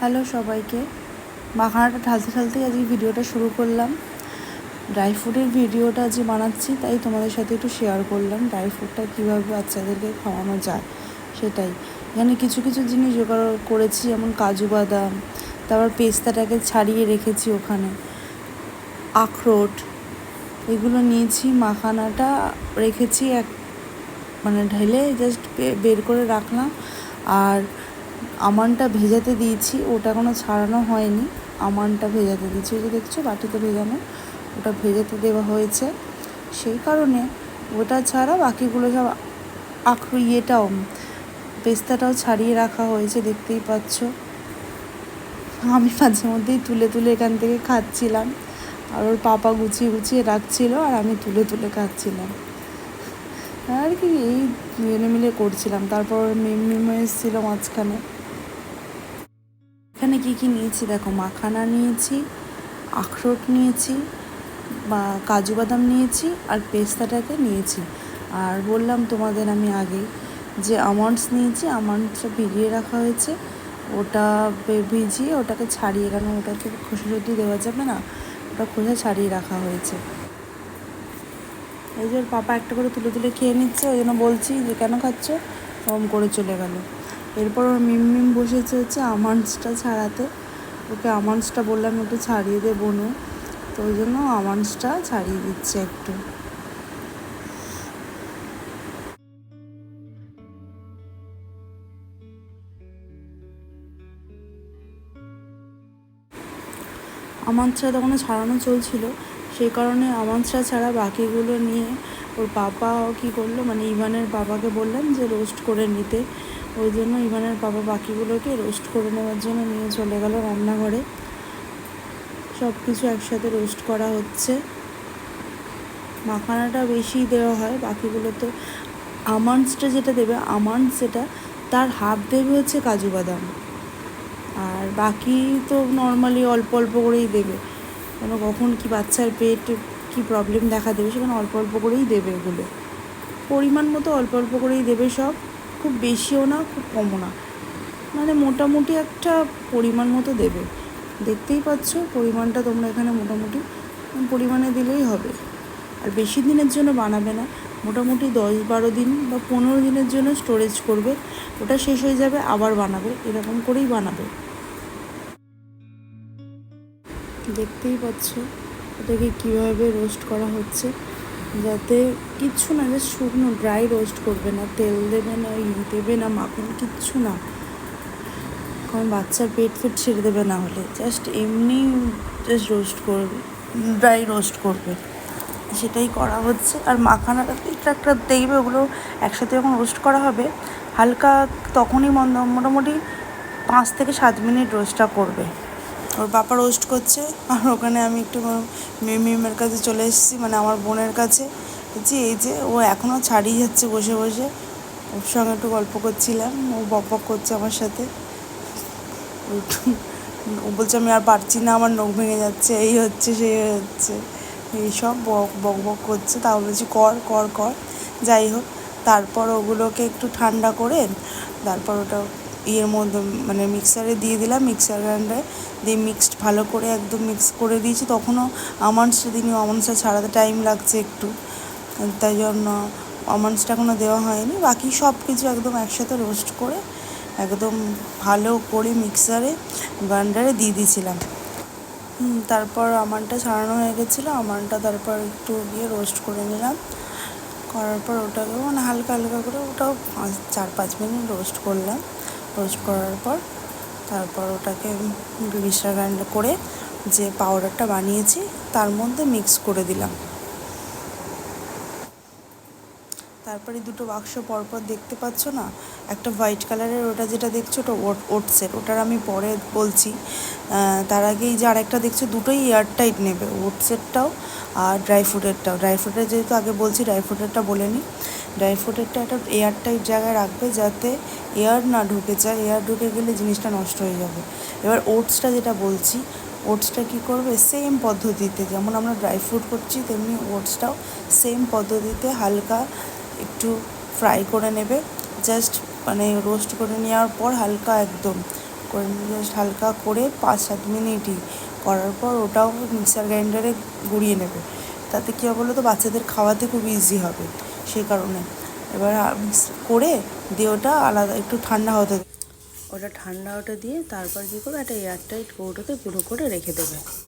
Hello সবাইকে। মাখানাটা ঢালতে ঢালতেই আজকে ভিডিওটা শুরু করলাম। ড্রাই ফ্রুটের ভিডিওটা যে বানাচ্ছি, তাই তোমাদের সাথে একটু শেয়ার করলাম। ড্রাই ফ্রুটটা কীভাবে বাচ্চাদেরকে খাওয়ানো যায়, সেটাই। এখানে কিছু কিছু জিনিস জোগাড় করেছি, যেমন কাজু বাদাম, তারপর পেস্তাটাকে ছাড়িয়ে রেখেছি ওখানে। আখরোট, এগুলো নিয়েছি, মাখানাটা রেখেছি এক মানে ঢেলে জাস্ট বের করে রাখলাম। আর আমানটা ভেজাতে দিয়েছি, ওটা কোনো ছাড়ানো হয়নি। আমানটা ভেজাতে দিয়েছি। ওই যে দেখছ, বাটিতে ভেজানো, ওটা ভেজাতে দেওয়া হয়েছে। সেই কারণে ওটা ছাড়া বাকিগুলো সব আখরু ইয়েটাও পেস্তাটাও ছাড়িয়ে রাখা হয়েছে, দেখতেই পাচ্ছ। আমি মাঝে মধ্যেই তুলে তুলে এখান থেকে খাচ্ছিলাম, আর ওর পাপা গুছিয়ে গুছিয়ে রাখছিল, আর আমি তুলে তুলে খাচ্ছিলাম। আর কি, এই মিলে মিলে করছিলাম। তারপর মিম মিমো এসেছিল মাঝখানে। এখানে কি কি নিয়েছি? দেখো, মাখানা নিয়েছি, আখরোট নিয়েছি, বা কাজু বাদাম নিয়েছি আর পেস্তাটাকে নিয়েছি। আর বললাম তোমাদের আমি আগে যে আমন্ডস নিয়েছি, আমন্ডসটা ভিজিয়ে রাখা হয়েছে। ওটা ভিজিয়ে ওটাকে ছাড়িয়ে, কারণ ওটাকে খোসা যদি দেওয়া যাবে না, ওটা খোসা ছাড়িয়ে রাখা হয়েছে। এই যে পাপা একটা করে তুলে তুলে খেয়ে নিচ্ছে, ওই জন্য বলছি যে কেন খাচ্ছ? ওরম করে চলে গেল। এরপর ওর মিম মিম বসেছে হচ্ছে আমান্সটা ছাড়াতে। ওকে আমান্সটা বললাম একটু ছাড়িয়ে দে বনু। তো ওই জন্য আমান্সটা ছাড়িয়ে দিচ্ছে একটু। আমান্সটা তখন ছাড়ানো চলছিল। সেই কারণে আমান্সটা ছাড়া বাকিগুলো নিয়ে ওর পাপাও কী করল মানে ইভানের বাবাকে বললাম যে রোস্ট করে নিতে। ওই জন্য ইভানের বাবা বাকিগুলোকে রোস্ট করে নেওয়ার জন্য নিয়ে চলে গেল রান্নাঘরে। সব কিছু একসাথে রোস্ট করা হচ্ছে। মাখানাটা বেশি দেওয়া হয়, বাকিগুলো তো আমান্ডসটা যেটা দেবে, আমান্ডস যেটা তার হাফ দেবে হচ্ছে কাজু বাদাম। আর বাকি তো নর্মালি অল্প অল্প করেই দেবে। কেন কখন কি বাচ্চার পেট কি প্রবলেম দেখা দেবে, সেখানে অল্প অল্প করেই দেবে এগুলো। পরিমাণ মতো অল্প অল্প করেই দেবে সব। খুব বেশিও না, খুব কমও না। মানে মোটামুটি একটা পরিমাণ মতো দেবে। দেখতেই পাচ্ছ পরিমাণটা তোমরা এখানে মোটামুটি পরিমাণে দিলেই হবে। আর বেশি দিনের জন্য বানাবে না। মোটামুটি দশ বারো দিন বা পনেরো দিনের জন্য স্টোরেজ করবে। ওটা শেষ হয়ে যাবে, আবার বানাবে। এরকম করেই বানাবে। দেখতেই পাচ্ছ ওটাকে কীভাবে রোস্ট করা হচ্ছে। যাতে কিচ্ছু না জাস্ট শুকনো ড্রাই রোস্ট করবে না, তেল দেবে না, ই দেবে না মাখন কিচ্ছু না। কারণ বাচ্চার পেট ফেট ছেড়ে দেবে না হলে। জাস্ট এমনি জাস্ট রোস্ট করবে ড্রাই রোস্ট করবে। সেটাই করা হচ্ছে। আর মাখানাটা একটা দেখবে ওগুলো একসাথে যখন রোস্ট করা হবে, হালকা তখনই মন্দ মোটামুটি পাঁচ থেকে সাত মিনিট রোস্টটা করবে। ওর বাবা রোস্ট করছে। আর ওখানে আমি একটু মিমের কাছে চলে এসেছি মানে আমার বোনের কাছে। বলছি, এই যে, ও এখনও ছাড়িয়ে যাচ্ছে বসে বসে। ওর সঙ্গে একটু গল্প করছিলাম, ও বক বক করছে আমার সাথে। ও বলছে, আমি আর পারছি না, আমার নখ ভেঙে যাচ্ছে, এই হচ্ছে, সেই হচ্ছে। এইসব বক বক বক করছে। তাও বলছি, কর কর কর, যাই হোক। তারপর ওগুলোকে একটু ঠান্ডা করে, তারপর ওটা ইয়ের মধ্যে মানে মিক্সারে দিয়ে দিলাম মিক্সার গ্রাইন্ডারে দিয়ে মিক্সড ভালো করে একদম মিক্স করে দিয়েছি। তখনও আমন্ডসটা দিইনি আমন্ডসটা ছাড়াতে টাইম লাগছে একটু। তাই জন্য আমন্ডসটা এখনও দেওয়া হয়নি। বাকি সব কিছু একদম একসাথে রোস্ট করে একদম ভালো করে মিক্সারে গ্রাইন্ডারে দিয়ে দিয়েছিলাম। তারপর আমানটা ছাড়ানো হয়ে গেছিল। আমানটা তারপর একটু গিয়ে রোস্ট করে নিলাম। করার পর ওটাকেও মানে হালকা হালকা করে ওটাও পাঁচ, চার, পাঁচ মিনিট রোস্ট করলাম। রোস্ট করার পর তারপর ওটাকে মিক্সার গ্রাইন্ডার করে যে পাউডারটা বানিয়েছি তার মধ্যে মিক্স করে দিলাম। তারপরে দুটো বাক্স পরপর দেখতে পাচ্ছ না? একটা হোয়াইট কালারের ওটা যেটা দেখছ ওটা ওট ওটসের ওটার আমি পরে বলছি। তার আগেই যে আরেকটা দেখছ, দুটোই এয়ারটাইট নেবে। ওটসেরটাও আর ড্রাই ফ্রুটেরটাও ড্রাই ফ্রুটের যেহেতু আগে বলছি ড্রাই ফ্রুটেরটা বলে নিই ড্রাই ফ্রুটেরটা একটা এয়ারটাইট জায়গায় রাখবে যাতে এয়ার না ঢুকে যায়, এয়ার ঢুকে গেলে জিনিসটা নষ্ট হয়ে যাবে। এবার ওটসটা যেটা বলছি, ওটসটা কী করবে? সেম পদ্ধতিতে, যেমন আমরা ড্রাই ফ্রুট করছি, তেমনি ওটসটাও সেম পদ্ধতিতে হালকা একটু ফ্রাই করে নেবে। জাস্ট মানে রোস্ট করে নেওয়ার পর হালকা একদম, করে জাস্ট হালকা করে পাঁচ সাত মিনিটই করার পর ওটাও মিক্সার গ্রাইন্ডারে গুঁড়িয়ে নেবে। তাতে কী হবে বলো তো বাচ্চাদের খাওয়াতে খুব ইজি হবে সেই কারণে। এবার করে দিয়ে ওটা আলাদা, একটু ঠান্ডা হতে ওটা ঠান্ডা হতে দিয়ে তারপর কী করবে, একটা এয়ারটাইট কৌটোতে গুঁড়ো করে রেখে দেবে।